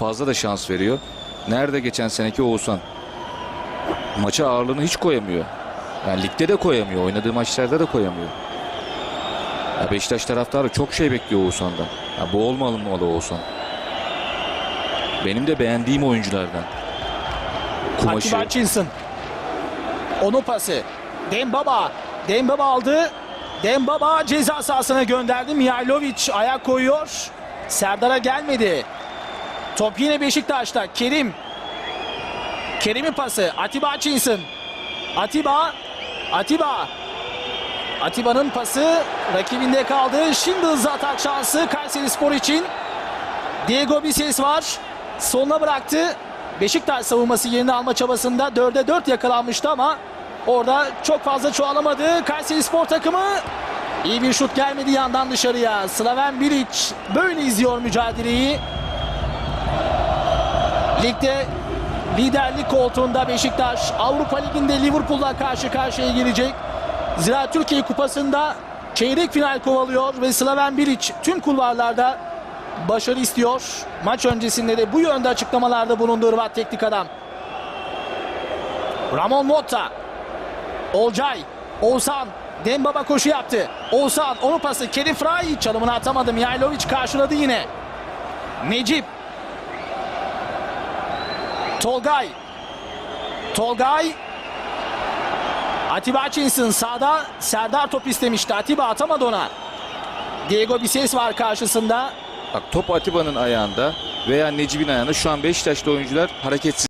fazla da şans veriyor. Nerede geçen seneki Oğuzhan? Maça ağırlığını hiç koyamıyor. Yani ligde de koyamıyor. Oynadığı maçlarda da koyamıyor. Ya Beşiktaş taraftarı çok şey bekliyor Oğuzhan'dan. Ya bu olmamalı Oğuzhan. Benim de beğendiğim oyunculardan. Kumaşı. Atiba Hutchinson. Onun pası. Dembaba. Dembaba aldı. Dembaba ceza sahasına gönderdi. Mihailovic ayak koyuyor. Serdar'a gelmedi. Top yine Beşiktaş'ta. Kerim. Kerim'in pası. Atiba Hutchinson. Atiba. Atiba. Atiba'nın pası rakibinde kaldı. Şimdi hızlı atak şansı Kayseri Spor için. Diego Bises var. Sonuna bıraktı. Beşiktaş savunması yerini alma çabasında 4'e 4 yakalanmıştı ama orada çok fazla çoğalamadı. Kayseri Spor takımı iyi bir şut gelmedi yandan dışarıya. Slaven Bilic böyle izliyor mücadeleyi. Ligde liderlik koltuğunda Beşiktaş Avrupa Ligi'nde Liverpool'la karşı karşıya gelecek. Zira Türkiye Kupası'nda çeyrek final kovalıyor ve Slaven Bilic tüm kulvarlarda başarı istiyor. Maç öncesinde de bu yönde açıklamalarda bulundu Hırvat teknik adam. Ramon Motta. Olcay. Oğuzhan. Dembaba koşu yaptı. Oğuzhan onu pası. Kerim Fray çalımını atamadı. Mihailovic karşıladı yine. Necip. Tolgay. Tolgay. Atiba Hutchinson sağda. Serdar top istemişti. Atiba atamadı ona. Diego Bises var karşısında. Bak top Atiba'nın ayağında veya Necip'in ayağında şu an Beşiktaşlı oyuncular hareketsiz.